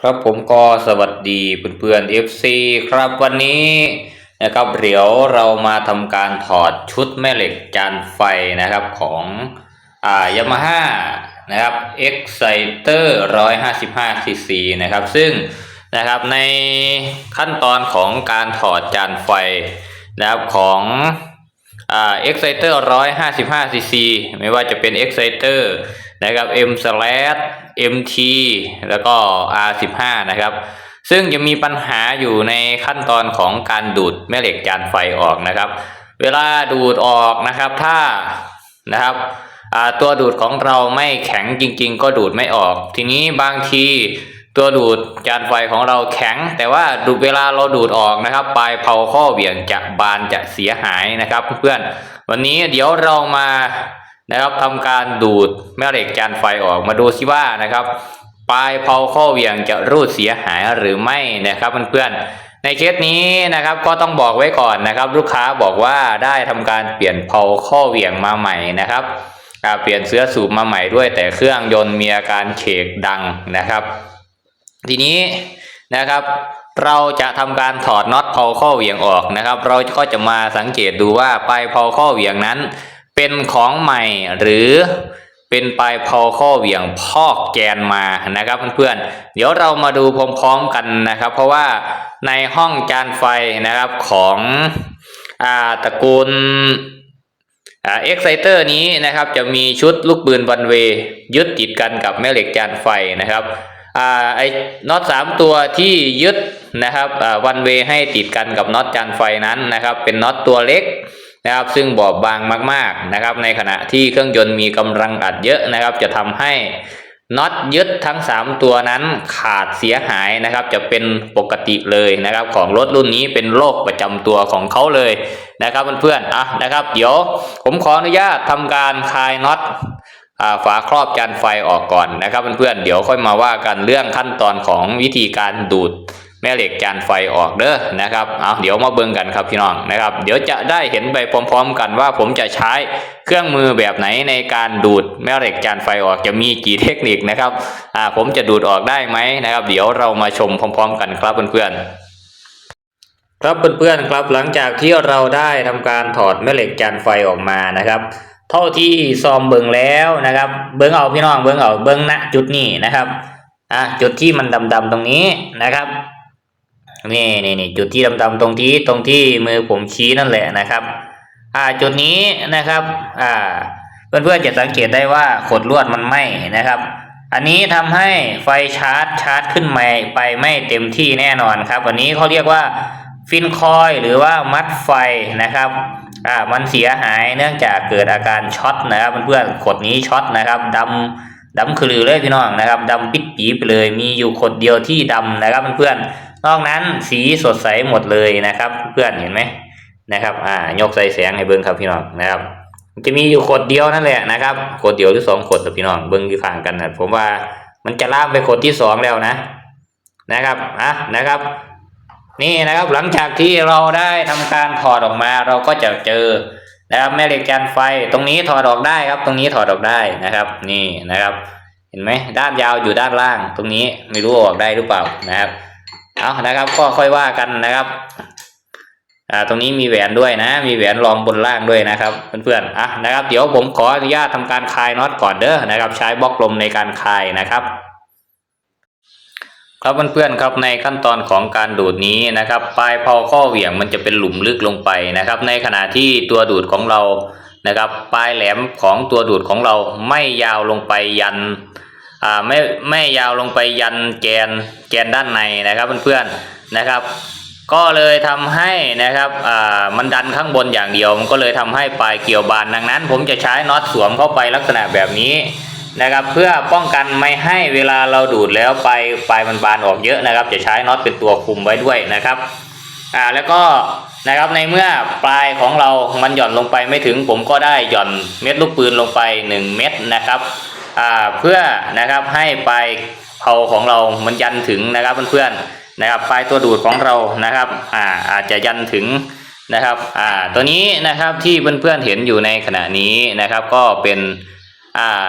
ครับผมก็สวัสดีเพื่อนๆ FC ครับวันนี้นะครับเดี๋ยวเรามาทำการถอดชุดแม่เหล็กจานไฟนะครับของอ่ายามาฮ่านะครับ Exciter 155 cc นะครับซึ่งนะครับในขั้นตอนของการถอดจานไฟนะครับของอ่า Exciter 155 cc ไม่ว่าจะเป็น Exciter นะครับ M slash MT แล้วก็ R15 นะครับ ซึ่งจะมีปัญหาอยู่ในขั้นตอนของการดูดแม่เหล็กจานไฟออกนะครับ เวลาดูดออกนะครับถ้านะครับตัวดูดของเราไม่แข็งจริง ๆ ก็ดูดไม่ออก ทีนี้บางทีตัวดูดจานไฟของเราแข็ง แต่ว่าดูดเวลาเราดูดออกนะครับ ปลายเผาข้อเหวี่ยงจะบานจะเสียหายนะครับ เพื่อนๆวันนี้เดี๋ยวเรามา นะครับทำการดูดแม่เหล็กจานไฟออกมาดูซิว่านะครับปลายเผาข้อเหวี่ยงจะรูดเสียหายหรือไม่นะครับเพื่อนๆในเคสนี้นะครับก็ต้องบอกไว้ก่อนนะครับ ลูกค้าบอกว่าได้ทำการเปลี่ยนเผาข้อเหวี่ยงมาใหม่นะครับเปลี่ยนเสื้อสูบมาใหม่ด้วย แต่เครื่องยนต์มีอาการเขกดังนะครับ ทีนี้นะครับเราจะทำการถอดน็อตเผาข้อเหวี่ยงออกนะครับ เราก็จะมาสังเกตดูว่าปลายเผาข้อเหวี่ยงนั้น เป็นของใหม่หรือเป็นปลายเผาข้อเหวี่ยงพอกแกนมานะครับเพื่อนๆ เดี๋ยวเรามาดูพร้อมๆกันนะครับ เพราะว่าในห้องจานไฟนะครับของอาตระกูลเอ็กไซเตอร์นี้นะครับจะมีชุดลูกปืนวันเวยึดติดกันกับแม่เหล็กจานไฟนะครับอ่าไอ้น็อตสามตัวที่ยึดนะครับวันเวให้ติดกันกับน็อตจานไฟนั้นนะครับ เป็นน็อตตัวเล็ก นะครับซึ่งบอบบางมากๆนะครับในขณะที่เครื่องยนต์มีกำลังอัดเยอะนะครับ จะทำให้น็อตยึดทั้ง 3 ตัวนั้นขาดเสียหายนะครับ จะเป็นปกติเลยนะครับ ของรถรุ่นนี้เป็นโรคประจำตัวของเขาเลยนะครับเพื่อนๆอะนะครับ เดี๋ยวผมขออนุญาตทำการคลายน็อตฝาครอบจานไฟออกก่อนนะครับเพื่อนๆเดี๋ยวค่อยมาว่ากันเรื่องขั้นตอนของวิธีการดูด แม่เหล็กจานไฟออกเด้อนะครับเอาเดี๋ยวมาเบิ่งกันครับพี่น้องนะครับ เดี๋ยวจะได้เห็นไปพร้อม ๆ กันว่าผมจะใช้เครื่องมือแบบไหนในการดูดแม่เหล็กจานไฟออกจะมีกี่เทคนิคนะครับอ่าผมจะดูดออกได้ไหมนะครับ เดี๋ยวเรามาชมพร้อม ๆ กันครับเพื่อนๆครับเพื่อนๆครับหลังจากที่เราได้ทำการถอดแม่เหล็กจานไฟออกมานะครับ เท่าที่ซอมเบิ่งแล้วนะครับ เบิ่งเอาพี่น้องเบิ่งเอาเบิ่งณจุดนี้นะครับอะจุดที่มันดำๆตรงนี้นะครับ นี่นี่นี่จุดที่ดำๆตรงที่ตรงที่มือผมชี้นั่นแหละนะครับ อ่าจุดนี้นะครับ อ่า เพื่อนๆจะสังเกตได้ว่าขดลวดมันไหม้นะครับ อันนี้ทำให้ไฟชาร์จชาร์จขึ้นไม่ไปไม่เต็มที่แน่นอนครับ อันนี้เขาเรียกว่าฟินคอยหรือว่ามัดไฟนะครับ อ่า มันเสียหายเนื่องจากเกิดอาการช็อตนะครับเพื่อนๆขดนี้ช็อตนะครับดำดำคือเลยพี่น้องนะครับดำปิดปีไปเลย มีอยู่ขดเดียวที่ดำนะครับเพื่อนๆ นอกนั้นสีสดใสหมดเลยนะครับ เพื่อนเห็นไหมนะครับอ่ายกใส่แสงให้เบิ้งครับพี่น้องนะครับจะมีอยู่ขดเดียวนั่นแหละนะครับขดเดียวหรือสองขดครับพี่น้องเบิ้งอยู่ข้างกันนะผมว่ามันจะลามไปขดที่สองแล้วนะ นะครับอะนะครับ นี่นะครับหลังจากที่เราได้ทำการถอดออกมา เราก็จะเจอนะครับแม่เหล็กจานไฟตรงนี้ถอดออกได้ครับ ตรงนี้ถอดออกได้นะครับ นี่นะครับ เห็นไหมด้านยาวอยู่ด้านล่าง ตรงนี้ไม่รู้ออกได้หรือเปล่านะครับ เอานะครับ ก็ค่อยว่ากันนะครับ อ่า ตรงนี้มีแหวนด้วยนะ มีแหวนรองบนล่างด้วยนะครับเพื่อนๆอะนะครับ เดี๋ยวผมขออนุญาตทำการคลายน็อตก่อนเด้อนะครับ ใช้บล็อกลมในการคลายนะครับครับเพื่อนๆครับในขั้นตอนของการดูดนี้นะครับปลายเผาข้อเหวี่ยงมันจะเป็นหลุมลึกลงไปนะครับ ในขณะที่ตัวดูดของเรานะครับ ปลายแหลมของตัวดูดของเราไม่ยาวลงไปยัน ไม่ไม่ยาวลงไปยันแกนแกนด้านในนะครับเพื่อนๆนะครับ ก็เลยทำให้นะครับมันดันข้างบนอย่างเดียวมันก็เลยทำให้ปลายเกี่ยวบานดังนั้น ผมจะใช้น็อตสวมเข้าไปลักษณะแบบนี้นะครับเพื่อป้องกันไม่ให้เวลาเราดูดแล้วปลายปลายมันบานออกเยอะนะครับ จะใช้น็อตเป็นตัวคุมไว้ด้วยนะครับอ่าแล้วก็นะครับในเมื่อปลายของเรามันหย่อนลงไปไม่ถึง ผมก็ได้หย่อนเม็ดลูกปืนลงไป 1 เม็ดนะครับ เพื่อนะครับให้ปลายเผาของเรามันยันถึงนะครับเพื่อนๆนะครับปลายตัวดูดของเรานะครับอ่าอาจจะยันถึงนะครับอ่าตัวนี้นะครับที่เพื่อนๆเห็นอยู่ในขณะนี้นะครับก็เป็นอ่า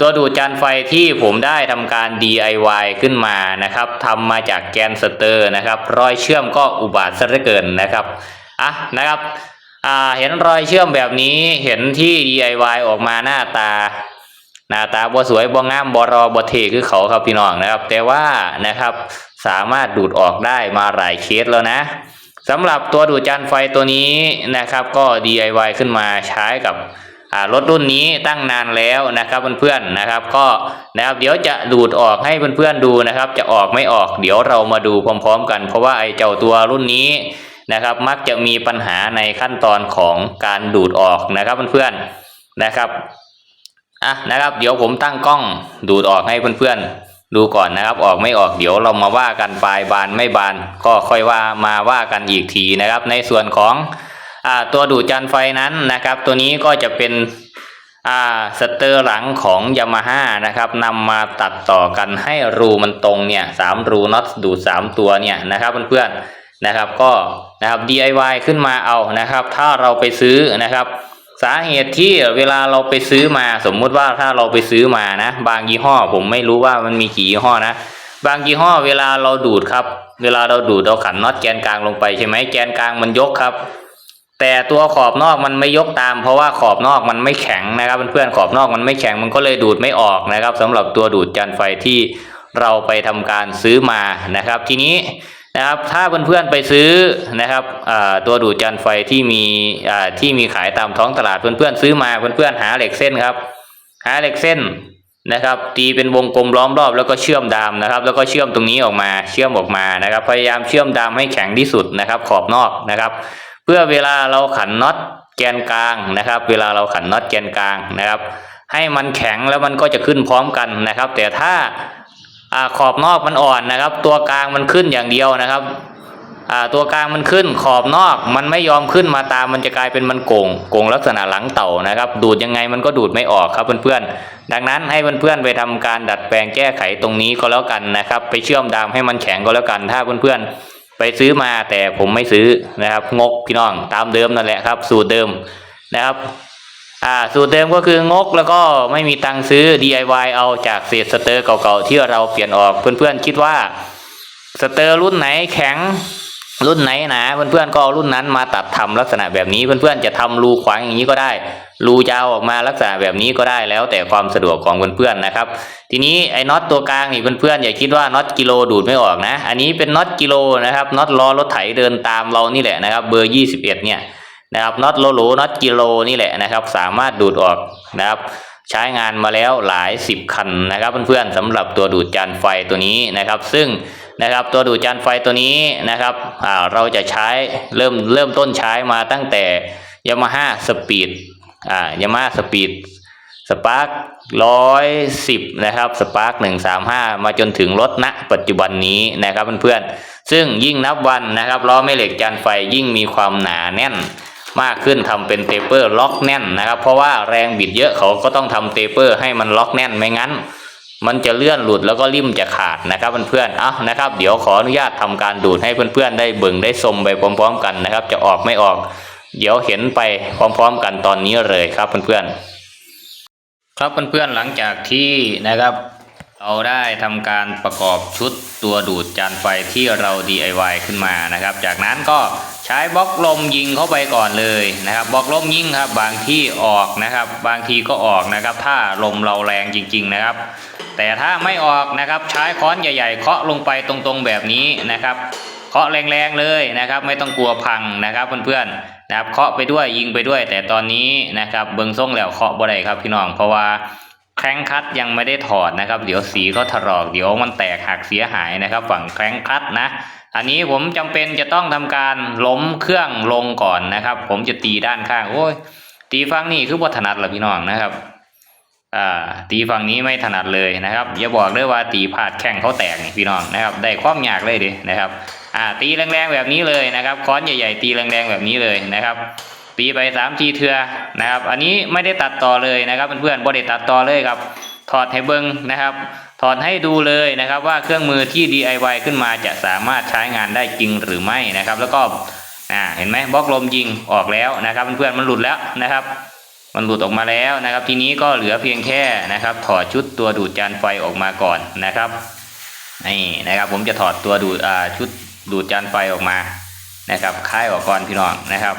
ตัวดูดจานไฟที่ผมได้ทำการ DIY ขึ้นมานะครับทำมาจากแกนสเตอร์นะครับ รอยเชื่อมก็อุบาทซะเหลือเกินนะครับอะนะครับอ่าเห็นรอยเชื่อมแบบนี้เห็นที่ DIY ออกมาหน้าตา หน้าตาบ่สวยบ่งามบ่รอบ่เทคือเขาครับพี่น้องนะครับ แต่ว่านะครับสามารถดูดออกได้มาหลายเคสแล้วนะสำหรับตัวดูดจานไฟตัวนี้นะครับ ก็ DIY ขึ้นมาใช้กับรถรุ่นนี้ตั้งนานแล้วนะครับเพื่อนๆนะครับ ก็นะครับเดี๋ยวจะดูดออกให้เพื่อนๆดูนะครับ จะออกไม่ออก เดี๋ยวเรามาดูพร้อม ๆ กัน เพราะว่าไอ้เจ้าตัวรุ่นนี้นะครับ มักจะมีปัญหาในขั้นตอนของการดูดออกนะครับเพื่อนๆนะครับ อะนะครับ เดี๋ยวผมตั้งกล้องดูดออกให้เพื่อนๆดูก่อนนะครับ ออกไม่ออกเดี๋ยวเรามาว่ากันปลายบานไม่บาน ก็ค่อยว่ามาว่ากันอีกทีนะครับ ในส่วนของอ่าตัวดูดจานไฟนั้นนะครับ ตัวนี้ก็จะเป็นอ่าสเตอร์หลังของยามาฮ่านะครับนำมาตัดต่อกันให้รูมันตรงเนี่ยสามรูน็อตดูดสามตัวเนี่ยนะครับเพื่อนๆนะครับก็นะครับ DIY ขึ้นมาเอานะครับ ถ้าเราไปซื้อนะครับ สาเหตุที่เวลาเราไปซื้อมาสมมุติว่าถ้าเราไปซื้อมานะ บางยี่ห้อผมไม่รู้ว่ามันมีกี่ยี่ห้อนะบางยี่ห้อเวลาเราดูดครับ เวลาเราดูดเราขันน็อตแกนกลางลงไปใช่ไหมแกนกลางมันยกครับ แต่ตัวขอบนอกมันไม่ยกตาม เพราะว่าขอบนอกมันไม่แข็งนะครับเพื่อนๆขอบนอกมันไม่แข็งมันก็เลยดูดไม่ออกนะครับสำหรับตัวดูดจานไฟที่เราไปทำการซื้อมานะครับ ทีนี้ นะครับถ้าเพื่อนๆไปซื้อนะครับตัวดูดจานไฟที่มีที่มีขายตามท้องตลาดเพื่อนๆซื้อมาเพื่อนๆหาเหล็กเส้นครับ หาเหล็กเส้นนะครับ ตีเป็นวงกลมล้อมรอบแล้วก็เชื่อมดามนะครับ แล้วก็เชื่อมตรงนี้ออกมาเชื่อมออกมานะครับ พยายามเชื่อมดามให้แข็งที่สุดนะครับ ขอบนอกนะครับ เพื่อเวลาเราขันน็อตแกนกลางนะครับ เวลาเราขันน็อตแกนกลางนะครับ ให้มันแข็งแล้วมันก็จะขึ้นพร้อมกันนะครับ แต่ถ้า อขอบนอกมันอ่อนนะครับ ตัวกลางมันขึ้นอย่างเดียวนะครับตัวกลางมันขึ้นขอบนอกมันไม่ยอมขึ้นมาตามมันจะกลายเป็นมันโก่งโก่งลักษณะหลังเต่านะครับ ดูดยังไงมันก็ดูดไม่ออกครับเพื่อนๆดังนั้นให้เพื่อนๆไปทำการดัดแปลงแก้ไขตรงนี้ก็แล้วกันนะครับ ไปเชื่อมดามให้มันแข็งก็แล้วกัน ถ้าเพื่อนๆไปซื้อมาแต่ผมไม่ซื้อนะครับงกพี่น้องตามเดิมนั่นแหละครับ สูตรเดิมนะครับ อ่าสูตรเดิมก็คืองกแล้วก็ไม่มีตังซื้อ DIY เอาจากเศษสเตอร์เก่าๆที่เราเปลี่ยนออกเพื่อนๆคิดว่าสเตอร์รุ่นไหนแข็งรุ่นไหนหนาเพื่อนๆก็เอารุ่นนั้นมาตัดทำลักษณะแบบนี้เพื่อนๆจะทำรูขวางอย่างนี้ก็ได้ รูยาวออกมาลักษณะแบบนี้ก็ได้แล้วแต่ความสะดวกของเพื่อนๆนะครับ ทีนี้ไอ้น็อตตัวกลางนี่เพื่อนๆอย่าคิดว่าน็อตกิโลดูดไม่ออกนะ อันนี้เป็นน็อตกิโลนะครับน็อตล้อรถไถเดินตามเรานี่แหละนะครับ เบอร์ 21 เนี่ย นะครับน็อตโลโลน็อตกิโลนี่แหละนะครับ สามารถดูดออกนะครับ ใช้งานมาแล้วหลายสิบคันนะครับเพื่อนๆสำหรับตัวดูดจานไฟตัวนี้นะครับ ซึ่งนะครับตัวดูดจานไฟตัวนี้นะครับเราจะใช้เริ่มเริ่มต้นใช้มาตั้งแต่ Yamaha Speed อ่า Yamaha Speed สปาร์คร้อยสิบนะครับสปาร์คหนึ่งสามห้ามาจนถึงรถณปัจจุบันนี้นะครับเพื่อนๆซึ่งยิ่งนับวันนะครับล้อแม่เหล็กจานไฟยิ่งมีความหนาแน่น มากขึ้นทำเป็นเตเปอร์ล็อกแน่นนะครับ เพราะว่าแรงบิดเยอะเขาก็ต้องทำเตเปอร์ให้มันล็อกแน่นไม่งั้น มันจะเลื่อนหลุดแล้วก็ริมจะขาดนะครับเพื่อนๆเอ้านะครับเดี๋ยวขออนุญาตทำการดูดให้เพื่อนๆได้เบิ่งได้ชมไปพร้อม ๆ กันนะครับ จะออกไม่ออก เดี๋ยวเห็นไปพร้อม ๆ กันตอนนี้เลยครับเพื่อนๆครับเพื่อนๆหลังจากที่นะครับเราได้ทำการประกอบชุดตัวดูดจานไฟที่เรา DIY ขึ้นมานะครับ จากนั้นก็ ช้บล็อกลมยิงเข้าไปก่อนเลยนะครับบล็อกลมยิงครับ บางที่ออกนะครับ บางทีก็ออกนะครับ ถ้าลมเราแรงจริง ๆนะครับ แต่ถ้าไม่ออกนะครับใช้ค้อนใหญ่ๆ เคาะลงไปตรงๆแบบนี้นะครับเคาะแรงๆเลยนะครับ ไม่ต้องกลัวพังนะครับเพื่อนๆนะครับเคาะไปด้วยยิงไปด้วย แต่ตอนนี้นะครับเบิ้งส่งแล้วเคาะบ่ได้ครับพี่น้องเพราะว่าแคร้งคัดยังไม่ได้ถอดนะครับ เดี๋ยวสีเขาถลอกเดี๋ยวมันแตกหักเสียหายนะครับ ฝั่งแคร้งคัดนะ อันนี้ผมจำเป็นจะต้องทำการล้มเครื่องลงก่อนนะครับ ผมจะตีด้านข้างโอ้ยตีฝั่งนี้คือบ่ถนัดเหรอพี่น้องนะครับอ่าตีฝั่งนี้ไม่ถนัดเลยนะครับอย่าบอกเลยว่าตีพลาดแข้งเขาแตกนี่พี่น้องนะครับ ได้ความยากเลยดินะครับอ่าตีแรงๆแบบนี้เลยนะครับค้อนใหญ่ๆตีแรงๆแบบนี้เลยนะครับตีไปสามทีเทือนะครับ อันนี้ไม่ได้ตัดต่อเลยนะครับเพื่อนๆบ่ได้ตัดต่อเลยครับถอดให้เบิ้งนะครับ ถอดให้ดูเลยนะครับว่าเครื่องมือที่ DIY ขึ้นมาจะสามารถใช้งานได้จริงหรือไม่นะครับ แล้วก็อ่าเห็นไหมบล็อกลมยิงออกแล้วนะครับเพื่อนๆมันหลุดแล้วนะครับ มันหลุดออกมาแล้วนะครับ ทีนี้ก็เหลือเพียงแค่นะครับ ถอดชุดตัวดูดจานไฟออกมาก่อนนะครับนี่นะครับ ผมจะถอดตัวดูดอ่าชุดดูดจานไฟออกมานะครับคลายออกก่อนพี่น้องนะครับ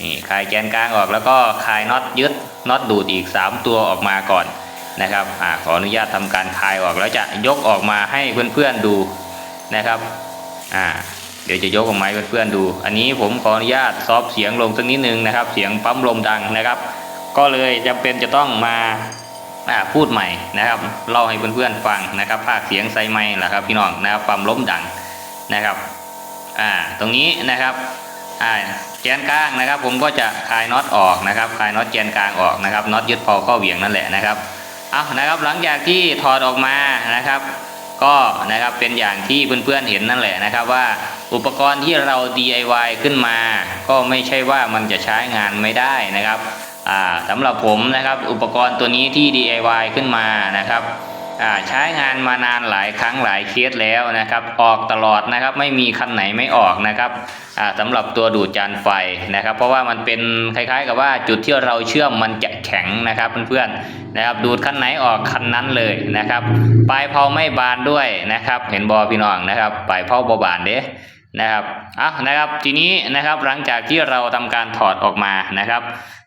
นี่คลายแกนกลางออกแล้วก็คลายน็อตยึดน็อตดูดอีก 3 ตัวออกมาก่อน นะครับอขออนุญาตทำการคลายออกแล้วจะยกออกมาให้เพื่อนๆดูนะครับอ่าเดี๋ยวจะยกออกมาให้เพื่อนๆดู อันนี้ผมขออนุญาตซอฟเสียงลงสักนิดนึงนะครับ เสียงปั๊มลมดังนะครับ ก็เลยจำเป็นจะต้องมาพูดใหม่นะครับเล่าให้เพื่อนๆฟังนะครับภาคเสียงใส่ไม้แหละครับพี่น้องนะครับปั๊มลมดังนะครับอ่าตรงนี้นะครับอ่าแกนกลางนะครับ ผมก็จะคลายน็อตออกนะครับคลายน็อตแกนกลางออกนะครับน็อตยึดพอข้อเหวี่ยงนั่นแหละนะครับ เอานะครับหลังจากที่ถอดออกมานะครับ ก็นะครับเป็นอย่างที่เพื่อนๆเห็นนั่นแหละนะครับว่าอุปกรณ์ที่เรา DIY ขึ้นมา ก็ไม่ใช่ว่ามันจะใช้งานไม่ได้นะครับสำหรับผมนะครับอุปกรณ์ตัวนี้ที่ DIY ขึ้นมานะครับ ใช้งานมานานหลายครั้งหลายเคสแล้วนะครับ ออกตลอดนะครับไม่มีคันไหนไม่ออกนะครับอ่าสำหรับตัวดูดจานไฟนะครับ เพราะว่ามันเป็นคล้ายๆ กับว่าจุดที่เราเชื่อมมันจะแข็งนะครับเพื่อนๆนะครับดูดคันไหนออกคันนั้นเลยนะครับปลายเผาไม่บานด้วยนะครับ เห็นบอพี่น้องนะครับปลายเผาบบานเด้นะครับอะนะครับ ทีนี้นะครับหลังจากที่เราทำการถอดออกมานะครับ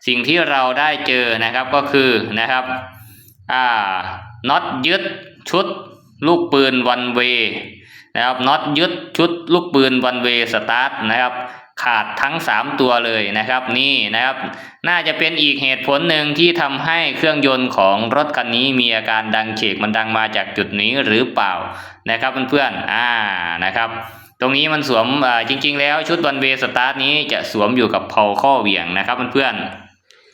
สิ่งที่เราได้เจอนะครับก็คือนะครับอ่า น็อตยึดชุดลูกปืนวันเวนะครับน็อตยึดชุดลูกปืนวันเวสตาร์ทนะครับ ขาดทั้ง 3 ตัวเลยนะครับนี่นะครับ น่าจะเป็นอีกเหตุผลหนึ่งที่ทำให้เครื่องยนต์ของรถคันนี้มีอาการดังเฉกมันดังมาจากจุดนี้หรือเปล่านะครับเพื่อนๆอ่านะครับตรงนี้มันสวมอ่าจริง ๆ แล้วชุดวันเวสตาร์ทนี้จะสวมอยู่กับเพาข้อเหวี่ยงนะครับเพื่อนๆ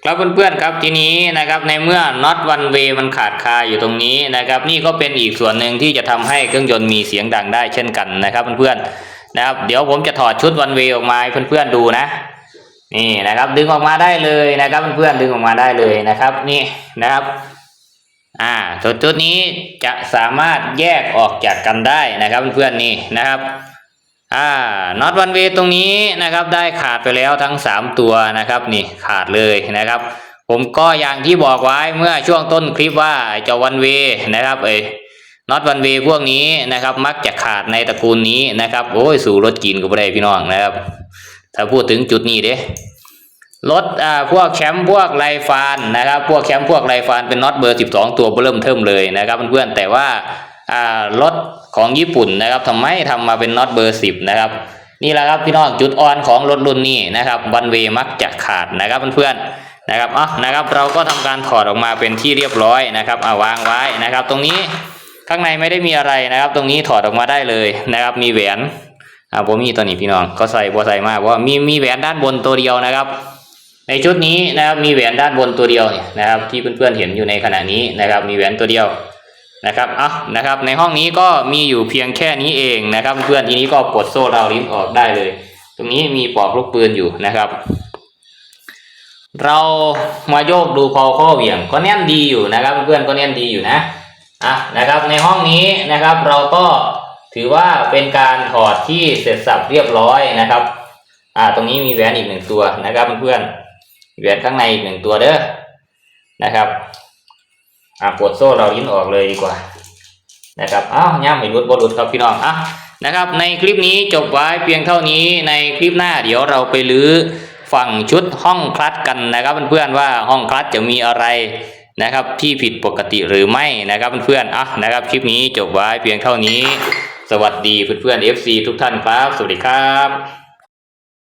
ครับเพื่อนๆครับทีนี้นะครับในเมื่อน็อตวันเวมันขาดคาอยู่ตรงนี้นะครับ นี่ก็เป็นอีกส่วนหนึ่งที่จะทำให้เครื่องยนต์มีเสียงดังได้เช่นกันนะครับเพื่อนๆนะครับ เดี๋ยวผมจะถอดชุดวันเวออกมาให้เพื่อนๆดูนะนี่นะครับดึงออกมาได้เลยนะครับเพื่อนๆดึงออกมาได้เลยนะครับ นี่นะครับอ่าจุดจุดนี้จะสามารถแยกออกจากกันได้นะครับเพื่อนๆนี่นะครับ อ่าน็อตวันเวตรงนี้นะครับ ได้ขาดไปแล้วทั้งสามตัวนะครับนี่ขาดเลยนะครับ ผมก็อย่างที่บอกไว้เมื่อช่วงต้นคลิปว่าเจ้าวันเวนะครับเอ้น็อตวันเวพวกนี้นะครับ มักจะขาดในตระกูลนี้นะครับโอ้ยสู่รถกินก็ไม่ได้พี่น้องนะครับ ถ้าพูดถึงจุดนี้เด้รถอ่าพวกแชมป์พวกไรฟานนะครับ พวกแชมป์พวกไรฟานเป็นน็อตเบอร์ 12 ตัวเริ่มเทิมเลยนะครับเพื่อนๆแต่ว่า รถของญี่ปุ่นนะครับทำไมทำมาเป็นน็อตเบอร์10นะครับ นี่แหละครับพี่น้องจุดอ่อนของรถรุ่นนี้นะครับวันเวมักจะขาดนะครับเพื่อนๆนะครับอะนะครับ เราก็ทำการถอดออกมาเป็นที่เรียบร้อยนะครับเอาวางไว้นะครับ ตรงนี้ข้างในไม่ได้มีอะไรนะครับ ตรงนี้ถอดออกมาได้เลยนะครับ มีแหวนอ่าผมมีตัวนี้พี่น้องก็ใส่บัวใส่มากว่ามีมีแหวนด้านบนตัวเดียวนะครับ ในชุดนี้นะครับมีแหวนด้านบนตัวเดียวเนี่ยนะครับ ที่เพื่อนๆเห็นอยู่ในขณะนี้นะครับ มีแหวนตัวเดียว นะครับอะนะครับในห้องนี้ก็มีอยู่เพียงแค่นี้เองนะครับ เพื่อนทีนี้ก็กดโซ่ราวลิ้นออกได้เลย ตรงนี้มีปลอกลูกปืนอยู่นะครับ เรามาโยกดูพอข้อเหวี่ยงก็แน่นดีอยู่นะครับ เพื่อนก็แน่นดีอยู่นะอะนะครับในห้องนี้นะครับเราก็ถือว่าเป็นการถอดที่เสร็จสับเรียบร้อยนะครับอ่าตรงนี้มีแหวนอีกหนึ่งตัวนะครับเพื่อนแหวนข้างในอีกหนึ่งตัวเด้อนะครับ อ่าปลดโซ่เราลิ้นออกเลยดีกว่า นะครับอ้าวย่ามไม่รุดบรุดครับพี่น้องอะนะครับ ในคลิปนี้จบไว้เพียงเท่านี้ในคลิปหน้าเดี๋ยวเราไปลื้อฝั่งชุดห้องคลัตช์กันนะครับเพื่อนๆว่าห้องคลัตช์จะมีอะไรนะครับ ที่ผิดปกติหรือไม่นะครับเพื่อนๆอะนะครับ คลิปนี้จบไว้เพียงเท่านี้ สวัสดีเพื่อนๆ FC ทุกท่านครับ สวัสดีครับ